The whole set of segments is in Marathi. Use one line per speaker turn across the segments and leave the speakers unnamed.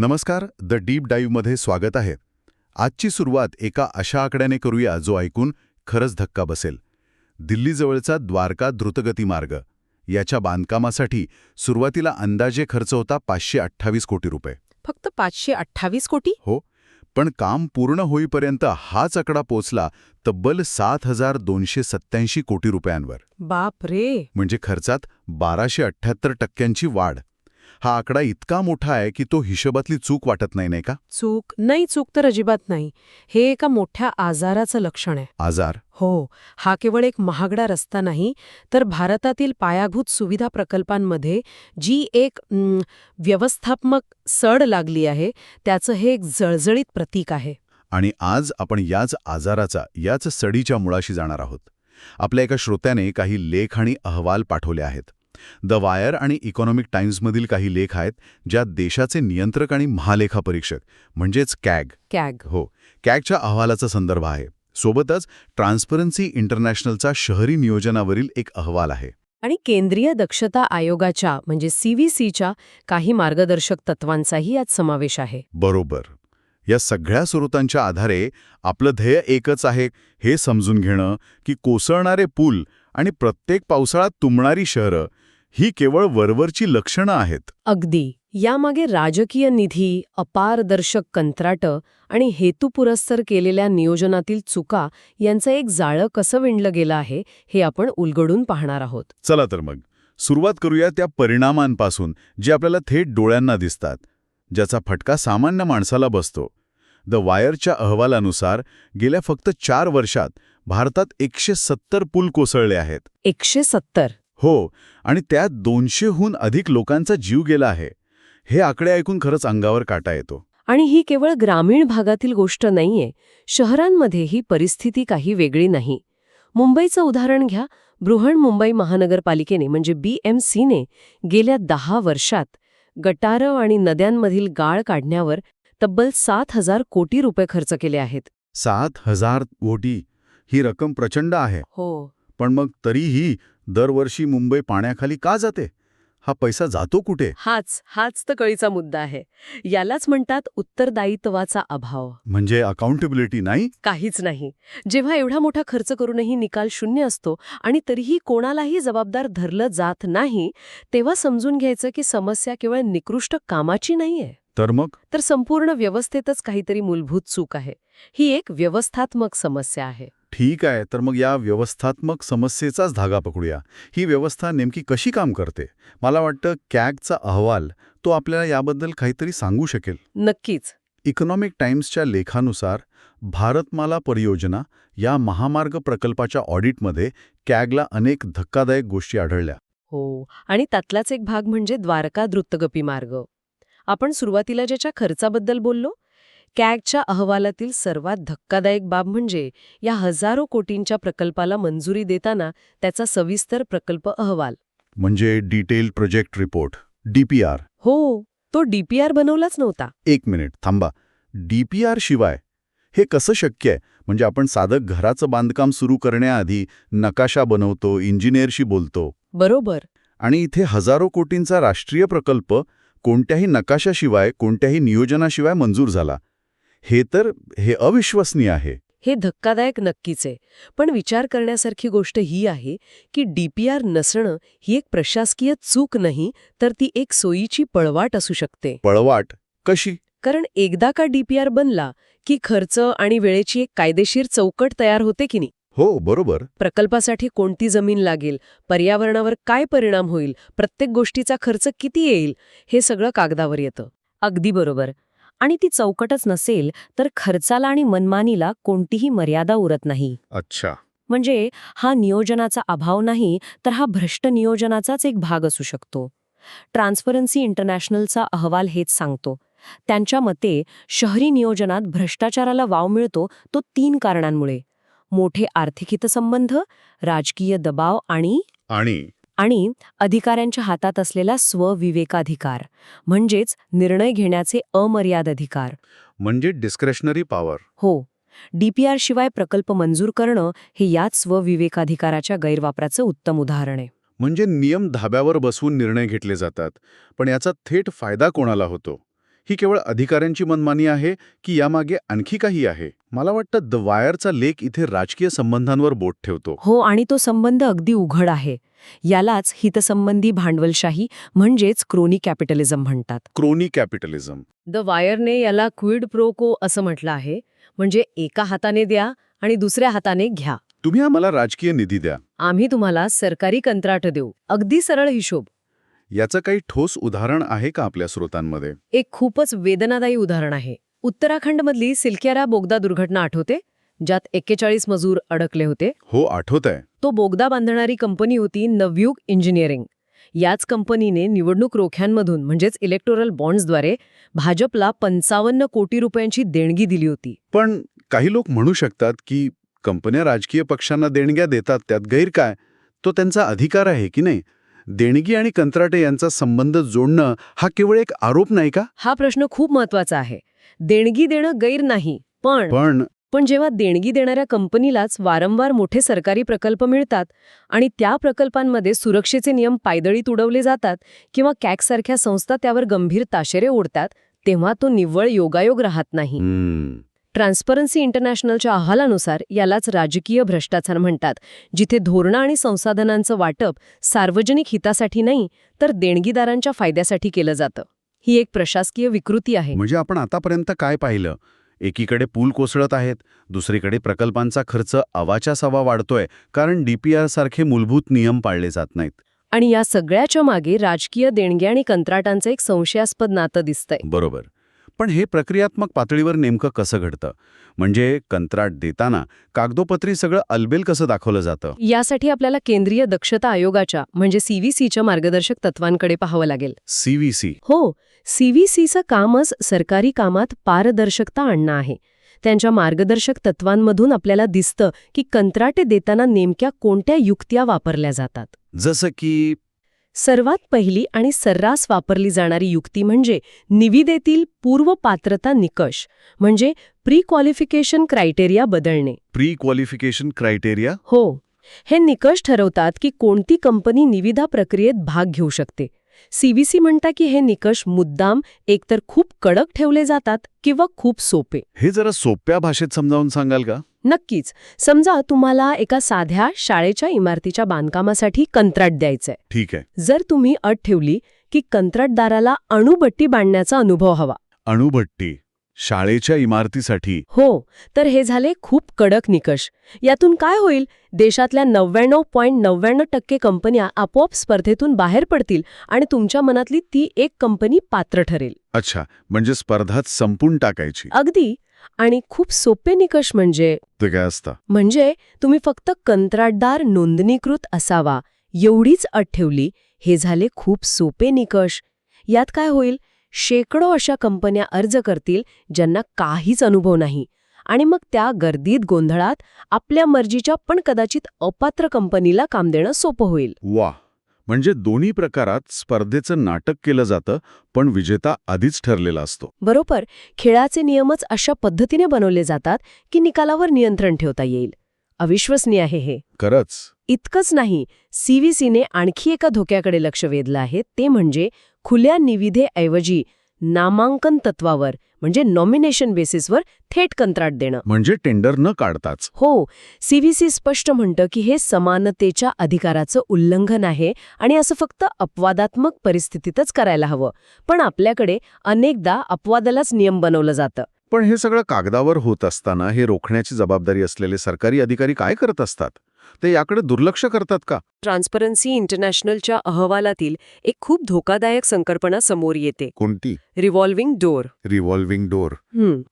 नमस्कार द डीप डाईव्हमध्ये स्वागत आहे. आजची सुरुवात एका अशा आकड्याने करूया जो ऐकून खरंच धक्का बसेल. दिल्लीजवळचा द्वारका द्रुतगती मार्ग. याच्या बांधकामासाठी सुरुवातीला अंदाजे खर्च होता पाचशे अठ्ठावीस कोटी रुपये.
फक्त पाचशे अठ्ठावीस कोटी?
हो पण काम पूर्ण होईपर्यंत हाच आकडा पोचला तब्बल सात हजार दोनशे सत्याऐंशी कोटी रुपयांवर.
बाप रे
म्हणजे खर्चात बाराशे अठ्ठ्याहत्तर टक्क्यांची वाढ. हा आकडा इतका मोठा आहे की तो हिशोबातली चूक वाटत नाही नाही का?
चूक नाही चूक तर अजिबात नाही. हे एका मोठ्या आजाराचं लक्षण आहे.
आजार?
हो. हा केवळ एक महागडा रस्ता नाही तर भारतातील पायाभूत सुविधा प्रकल्पांमध्ये जी एक व्यवस्थात्मक सड लागली आहे त्याचं हे एक जळजळीत प्रतीक आहे.
आणि आज आपण याच आजाराचा याच सडीच्या मुळाशी जाणार आहोत. आपल्या एका श्रोत्याने काही लेख आणि अहवाल पाठवले आहेत. द वायर आणि इकॉनॉमिक टाइम्समधील काही लेख आहेत ज्यात देशाचे नियंत्रक आणि महालेखा परीक्षक म्हणजेच कॅग.
कॅग.
हो कॅगच्या अहवालाचा संदर्भ आहे. सोबतच ट्रान्सपरन्सी इंटरनॅशनलचा शहरी नियोजनावरील एक अहवाल आहे.
आणि केंद्रीय दक्षता आयोगाच्या म्हणजे सीव्हीसीच्या काही मार्गदर्शक तत्वांचाही यात समावेश आहे.
बरोबर. या सगळ्या स्रोतांच्या आधारे आपलं ध्येय एकच आहे हे समजून घेणं की कोसळणारे पूल आणि प्रत्येक पावसाळ्यात तुंबणारी शहरं ही केवळ वरवरची लक्षणं आहेत.
अगदी. यामागे राजकीय निधी अपारदर्शक कंत्राटं आणि हेतुपुरस्सर केलेल्या नियोजनातील चुका यांचं एक जाळं कसं विणलं गेलं आहे हे आपण उलगडून पाहणार आहोत.
चला तर मग. सुरुवात करूया त्या परिणामांपासून जे आपल्याला थेट डोळ्यांना दिसतात ज्याचा फटका सामान्य माणसाला बसतो. द वायरच्या अहवालानुसार गेल्या फक्त चार वर्षात भारतात एकशे सत्तर पूल कोसळले आहेत.
एकशे सत्तर.
हो आणि त्यात दोनशेहून अधिक लोकांचा जीव गेला आहे. हे आकडे ऐकून खरंच अंगावर काटा येतो.
आणि ही केवळ ग्रामीण भागातील गोष्ट नाहीये शहरांमध्ये ही परिस्थिती काही वेगळी नाही. मुंबईचं उदाहरण घ्या. बृहण मुंबई महानगरपालिकेने म्हणजे बीएमसीने गेल्या दहा वर्षात गटारं आणि नद्यांमधील गाळ काढण्यावर तब्बल सात हजार कोटी रुपये खर्च केले आहेत.
सात हजार कोटी ही रक्कम प्रचंड आहे.
हो.
पण मग तरीही दरवर्षी मुंबई पाण्याखाली का जाते? हा पैसा जातो कुठे?
हाच हाच तर कळीचा मुद्दा आहे. यालाच म्हणतात उत्तरदायित्वाचा अभाव.
म्हणजे अकाउंटेबिलिटी नाही?
काहीच नाही. जेव्हा एवढा मोठा खर्च करूनही निकाल शून्य असतो आणि तरीही कोणालाही जबाबदार धरलं जात नाही तेव्हा समजून घ्यायचं की समस्या केवळ निकृष्ट कामाची नाहीये.
तर मग?
तर संपूर्ण व्यवस्थेतच काहीतरी मूलभूत चूक आहे. ही एक व्यवस्थात्मक समस्या आहे.
ठीक आहे तर मग या व्यवस्थात्मक समस्येचाच धागा पकडूया. ही व्यवस्था नेमकी कशी काम करते? मला वाटतं कॅगचा अहवाल तो आपल्याला याबद्दल काहीतरी सांगू शकेल.
नक्कीच.
इकॉनॉमिक टाइम्सच्या लेखानुसार भारतमाला परियोजना या महामार्ग प्रकल्पाच्या ऑडिटमध्ये कॅगला अनेक धक्कादायक गोष्टी आढळल्या.
हो आणि त्यातलाच एक भाग म्हणजे द्वारका द्रुतगती मार्ग. आपण सुरुवातीला ज्याच्या खर्चाबद्दल बोललो कॅगच्या अहवालातील सर्वात धक्कादायक बाब म्हणजे या हजारो कोटींच्या प्रकल्पाला मंजुरी देताना त्याचा सविस्तर प्रकल्प अहवाल.
म्हणजे डिटेल प्रोजेक्ट रिपोर्ट डीपीआर.
हो तो डीपीआर बनवलाच नव्हता.
एक मिनिट थांबा. डीपीआर शिवाय? हे कसं शक्य आहे? म्हणजे आपण साधं घराचं बांधकाम सुरू करण्याआधी नकाशा बनवतो इंजिनियरशी बोलतो.
बरोबर.
आणि इथे हजारो कोटींचा राष्ट्रीय प्रकल्प कोणत्याही नकाशाशिवाय कोणत्याही नियोजनाशिवाय मंजूर झाला. हे तर हे अविश्वसनीय आहे.
हे धक्कादायक नक्कीच आहे. पण विचार करण्यासारखी गोष्ट ही आहे की डीपीआर नसणं ही एक प्रशासकीय चूक नाही तर ती एक सोयीची पळवाट असू शकते.
पळवाट? कशी?
कारण एकदा का डीपीआर बनला की खर्च आणि वेळेची एक कायदेशीर चौकट तयार होते की नाही?
हो बरोबर.
प्रकल्पासाठी कोणती जमीन लागेल पर्यावरणावर काय परिणाम होईल प्रत्येक गोष्टीचा खर्च किती येईल हे सगळं कागदावर येतं.
अगदी बरोबर. आणि ती चौकटच नसेल तर खर्चाला आणि मनमानीला कोणतीही मर्यादा उरत नाही.
अच्छा.
म्हणजे हा नियोजनाचा अभाव नाही तर हा भ्रष्ट नियोजनाचाच एक भाग असू शकतो. ट्रान्सपरन्सी इंटरनॅशनलचा अहवाल हेच सांगतो. त्यांच्या मते शहरी नियोजनात भ्रष्टाचाराला वाव मिळतो तो तीन कारणांमुळे. मोठे आर्थिक हितसंबंध राजकीय दबाव आणि
आणि
आणि अधिकाऱ्यांच्या हातात असलेला स्वविवेकाधिकार म्हणजेच निर्णय घेण्याचे अमर्याद अधिकार
म्हणजे डिस्क्रेशनरी पॉवर
हो. डीपीआर शिवाय प्रकल्प मंजूर करणं हे याच स्वविवेकाधिकाराच्या गैरवापराचं उत्तम उदाहरण आहे.
म्हणजे नियम धाब्यावर बसवून निर्णय घेतले जातात पण याचा थेट फायदा कोणाला होतो? ही केवळ अधिकाऱ्यांची मनमानी आहे की यामागे आणखी काही आहे? मला वाटतं द वायरचा लेख इथे राजकीय संबंधांवर बोट ठेवतो.
हो आणि तो संबंध अगदी उघड आहे. यालाच हितसंबंधी भांडवलशाही म्हणजेच क्रोनी कॅपिटलिझम म्हणतात.
Crony capitalism.
द वायरने याला क्विड प्रोको असं म्हटलं आहे. म्हणजे एका हाताने द्या आणि दुसऱ्या हाताने घ्या.
तुम्ही आम्हाला राजकीय निधी द्या.
आम्ही तुम्हाला सरकारी कंत्राट देऊ. अगदी सरळ हिशोब.
याचं काही ठोस उदाहरण आहे का आपल्या स्रोतांमध्ये?
एक खूपच वेदनादायी उदाहरण आहे. उत्तराखंडमधली सिल्कियारा बोगदा दुर्घटना आठवते ज्यात एक्केचाळीस मजूर अडकले होते.
हो आठवत आहे
तो बोगदा बांधणारी कंपनी होती नवयुग इंजिनिअरिंग. याच कंपनीने निवडणूक रोख्यांमधून म्हणजेच इलेक्टोरल बॉन्ड्सद्वारे भाजपला पंचावन्न कोटी रुपयांची देणगी दिली होती.
पण काही लोक म्हणू शकतात की कंपन्या राजकीय पक्षांना देणग्या देतात त्यात गैर काय? तो त्यांचा अधिकार आहे की नाही? देणगी आणि कंत्राटे यांचा संबंध जोडणं हा केवळ एक आरोप नाही का?
हा प्रश्न खूप महत्त्वाचा आहे. देणगी देणं गैर नाही पण
पण
पण जेव्हा देणगी देणाऱ्या कंपनीलाच वारंवार मोठे सरकारी प्रकल्प मिळतात आणि त्या प्रकल्पांमध्ये सुरक्षेचे नियम पायदळीत उडवले जातात किंवा कॅगसारख्या संस्था त्यावर गंभीर ताशेरे ओढतात तेव्हा तो निव्वळ योगायोग राहत नाही. ट्रान्सपरन्सी इंटरनॅशनलच्या अहवालानुसार यालाच राजकीय भ्रष्टाचार म्हणतात. जिथे धोरणं आणि संसाधनांचं वाटप सार्वजनिक हितासाठी नाही तर देणगीदारांच्या फायद्यासाठी केलं जातं. ही एक प्रशासकीय विकृती आहे.
म्हणजे आपण आतापर्यंत काय पाहिलं? एकीकडे पूल कोसळत आहेत दुसरीकडे प्रकल्पांचा खर्च अवाच्या सवा वाढतोय कारण डीपीआर सारखे मूलभूत नियम पाळले जात नाहीत.
आणि या सगळ्याच्या मागे राजकीय देणग्या आणि कंत्राटांचं एक संशयास्पद नातं दिसतंय.
बरोबर. पण हे प्रक्रियात्मक पातळीवर नेमकं कसं घडतं? म्हणजे कंत्राट देताना कागदोपत्री सगळं अलबेल कसं दाखवलं जातं?
यासाठी आपल्याला केंद्रीय दक्षता आयोगाच्या म्हणजे सीव्हीसीच्या मार्गदर्शक तत्वांकडे पाहावं लागेल.
सीव्हीसी
हो सीव्हीसीचं कामच सरकारी कामात पारदर्शकता आणणं आहे. त्यांच्या मार्गदर्शक तत्वांमधून आपल्याला दिसतं की कंत्राटे देताना नेमक्या कोणत्या युक्त्या वापरल्या जातात.
जसं की
सर्वात पहिली आणि सर्रास वापरली जाणारी युक्ती म्हणजे निविदेतील पूर्व पात्रता निकष म्हणजे प्री क्वालिफिकेशन क्रायटेरिया बदलणे.
प्री क्वालिफिकेशन क्रायटेरिया
हो. हे निकष ठरवतात की कोणती कंपनी निविदा प्रक्रियेत भाग घेऊ शकते. सीव्हीसी म्हणता की हे निकष मुद्दाम एकतर खूप कडक ठेवले जातात किंवा खूप सोपे.
हे जरा सोप्या भाषेत समजावून सांगाल का?
नक्कीच. समजा तुम्हाला एका साध्या शाळेच्या इमारतीच्या बांधकामासाठी कंत्राट द्यायचंय.
ठीक आहे.
जर तुम्ही अट ठेवली की कंत्राटदाराला अणुबट्टी बांधण्याचा अनुभव हवा.
अणुभट्टी शाळेच्या इमारतीसाठी.
हो तर हे झाले खूप कडक निकष. यातून काय होईल? देशातल्या नव्याण्णव पॉईंट नव्याण्णव टक्के कंपन्या आपोआप स्पर्धेतून बाहेर पडतील आणि तुमच्या मनातली ती एक कंपनी पात्र ठरेल.
अच्छा म्हणजे स्पर्धात संपून टाकायची.
अगदी. आणि खूप सोपे निकष म्हणजे?
ते काय असतं?
म्हणजे तुम्ही फक्त कंत्राटदार नोंदणीकृत असावा. एवढीच अट ठेवली हे झाले खूप सोपे निकष. यात काय होईल? शेकडो अशा कंपन्या अर्ज करतील ज्यांना काहीच अनुभव नाही. आणि मग त्या गर्दीत गोंधळात आपल्या मर्जीच्या पण कदाचित अपात्र कंपनीला काम देणं सोपं होईल.
वा! म्हणजे दोन्ही प्रकारात स्पर्धेचं नाटक केलं जातं पण विजेता आधीच ठरलेला असतो.
बरोबर. खेळाचे नियमच अशा पद्धतीने बनवले जातात की निकालावर नियंत्रण ठेवता येईल. अविश्वसनीय आहे हे.
खरंच?
इतकंच नाही सीव्हीसीने आणखी एका धोक्याकडे लक्ष वेधलं आहे ते म्हणजे खुल्या निविदेऐवजी नामांकन तत्वावर म्हणजे नॉमिनेशन बेसिसवर थेट कंत्राट देणं.
म्हणजे टेंडर न काढताच.
हो सीव्हीसी स्पष्ट म्हणतं की हे समानतेच्या अधिकाराचं उल्लंघन आहे आणि असं फक्त अपवादात्मक परिस्थितीतच करायला हवं. पण आपल्याकडे अनेकदा अपवादालाच नियम बनवलं जातं.
पण हे सगळं कागदावर होत असताना हे रोखण्याची जबाबदारी असलेले सरकारी अधिकारी काय करत असतात? ते याकडे दुर्लक्ष करतात का?
ट्रान्सपरन्सी इंटरनॅशनलच्या अहवालातील एक खूप धोकादायक संकल्पना समोर येते.
कोणती?
Revolving door.
Revolving door.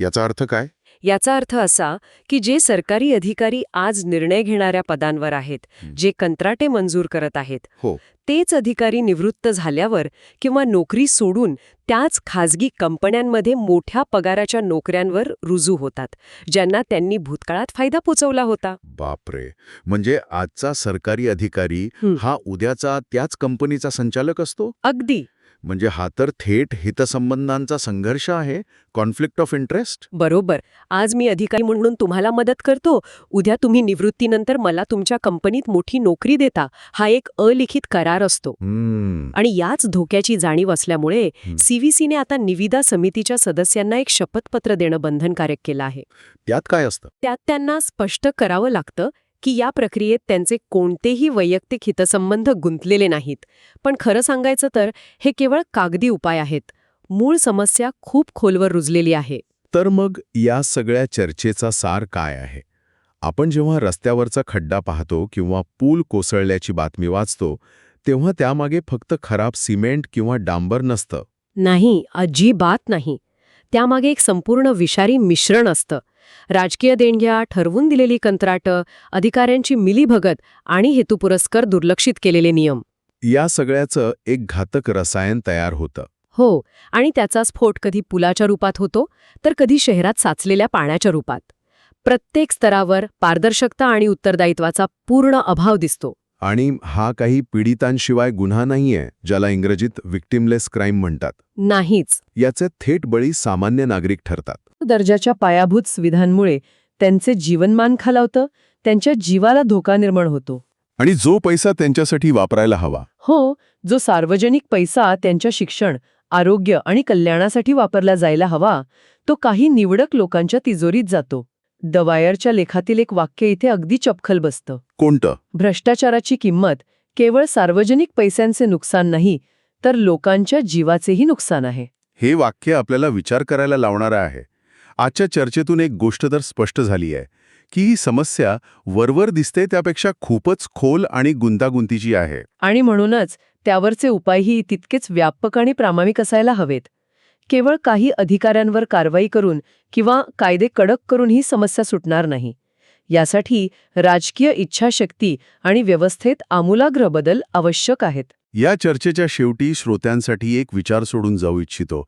याचा अर्थ काय?
याचा अर्थ असा की जे सरकारी अधिकारी आज निर्णय घेणाऱ्या पदांवर आहेत. जे कंत्राटे मंजूर करत आहेत
हो.
तेच अधिकारी निवृत्त झाल्यावर किंवा नोकरी सोडून त्याच खाजगी कंपन्यांमध्ये मोठ्या पगाराच्या नोकऱ्यांवर रुजू होतात ज्यांना त्यांनी भूतकाळात फायदा पोचवला होता
बापरे म्हणजे आजचा सरकारी अधिकारी.
हा
उद्याचा त्याच कंपनीचा संचालक असतो
अगदी
म्हणजे हा तर थेट हितसंबंधांचा संघर्ष आहे? कॉन्फ्लिक्ट ऑफ इंटरेस्ट
बरोबर. आज मी अधिकारी म्हणून तुम्हाला मदत करतो. उद्या तुम्ही निवृत्तीनंतर मला तुमच्या कंपनीत मोठी नोकरी देता. हा एक अलिखित करार असतो. आणि याच धोक्याची जाणीव असल्यामुळे. सीव्हीसीने आता निविदा समितीच्या सदस्यांना एक शपथपत्र देणं बंधनकारक केलं आहे.
त्यात काय असतं?
त्यात त्यांना स्पष्ट करावं लागतं. की या प्रक्रियेत त्यांचे कोणतेही वैयक्तिक हितसंबंध गुंतलेले नाहीत. पण खरं सांगायचं तर हे केवळ कागदी उपाय आहेत. मूळ समस्या खूप खोलवर रुजलेली आहे.
तर मग या सगळ्या चर्चेचा सार काय आहे? आपण जेव्हा रस्त्यावरचा खड्डा पाहतो किंवा पूल कोसळल्याची बातमी वाचतो तेव्हा त्यामागे फक्त खराब सिमेंट किंवा डांबर नसतं.
नाही अजिबात नाही. त्यामागे एक संपूर्ण विषारी मिश्रण असतं. राजकीय देणग्या ठरवून दिलेली कंत्राटं अधिकाऱ्यांची मिलीभगत आणि हेतुपुरस्कर दुर्लक्षित केलेले नियम.
या सगळ्याचं एक घातक रसायन तयार होतं.
हो आणि त्याचा स्फोट कधी पुलाच्या रूपात होतो तर कधी शहरात साचलेल्या पाण्याच्या रूपात. प्रत्येक स्तरावर पारदर्शकता आणि उत्तरदायित्वाचा पूर्ण अभाव दिसतो.
आणि हा काही पीडितांशिवाय गुन्हा नाहीये ज्याला इंग्रजीत विक्टिमलेस क्राईम म्हणतात.
नाहीच.
याचे थेट बळी सामान्य नागरिक ठरतात.
दर्जाच्या पायाभूत सुविधांमुळे त्यांचे जीवनमान खालावतं त्यांच्या जीवाला धोका निर्माण होतो.
आणि जो पैसा त्यांच्यासाठी वापरायला हवा.
हो जो सार्वजनिक पैसा त्यांच्या शिक्षण आरोग्य आणि कल्याणासाठी वापरला जायला हवा तो काही निवडक लोकांच्या तिजोरीत जातो. दवायरच्या लेखातील एक वाक्य इथे अगदी चपखल बसतं.
कोणतं?
भ्रष्टाचाराची किंमत केवळ सार्वजनिक पैशांचे नुकसान नाही तर लोकांच्या जीवाचेही नुकसान आहे.
हे वाक्य आपल्याला विचार करायला लावणारं आहे. आजच्या चर्चेतून एक गोष्ट तर स्पष्ट झाली आहे की ही समस्या वरवर दिसते त्यापेक्षा खूपच खोल आणि गुंतागुंतीची आहे.
आणि म्हणूनच त्यावरचे उपायही तितकेच व्यापक आणि प्रामाणिक असायला हवेत. केवळ काही अधिकाऱ्यांवर कारवाई करून किंवा कायदे कडक करून ही समस्या सुटणार नाही. यासाठी राजकीय इच्छाशक्ती आणि व्यवस्थेत आमूलाग्र बदल आवश्यक आहेत.
या चर्चेच्या शेवटी श्रोत्यांसाठी एक विचार सोडून जाऊ इच्छितो.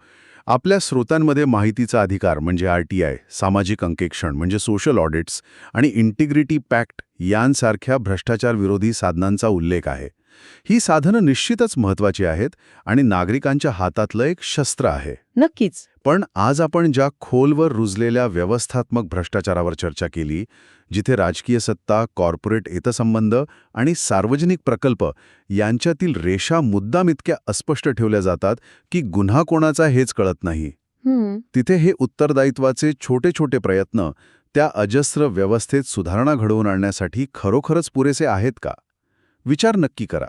आपल्या स्रोतांमध्ये माहितीचा अधिकार म्हणजे आर टी आय सामाजिक अंकेक्षण म्हणजे सोशल ऑडिट्स आणि इंटिग्रिटी पॅक्ट यांसारख्या भ्रष्टाचार विरोधी साधनांचा उल्लेख आहे. ही साधनं निश्चितच महत्वाची आहेत आणि नागरिकांच्या हातातलं एक शस्त्र आहे.
नक्कीच.
पण आज आपण ज्या खोलवर रुजलेल्या व्यवस्थात्मक भ्रष्टाचारावर चर्चा केली जिथे राजकीय सत्ता कॉर्पोरेट हितसंबंध आणि सार्वजनिक प्रकल्प यांच्यातील रेषा मुद्दाम इतक्या अस्पष्ट ठेवल्या जातात की गुन्हा कोणाचा हेच कळत नाही. तिथे हे उत्तरदायित्वाचे छोटे छोटे प्रयत्न त्या अजस्र व्यवस्थेत सुधारणा घडवून आणण्यासाठी खरोखरच पुरेसे आहेत का? विचार नक्की करा.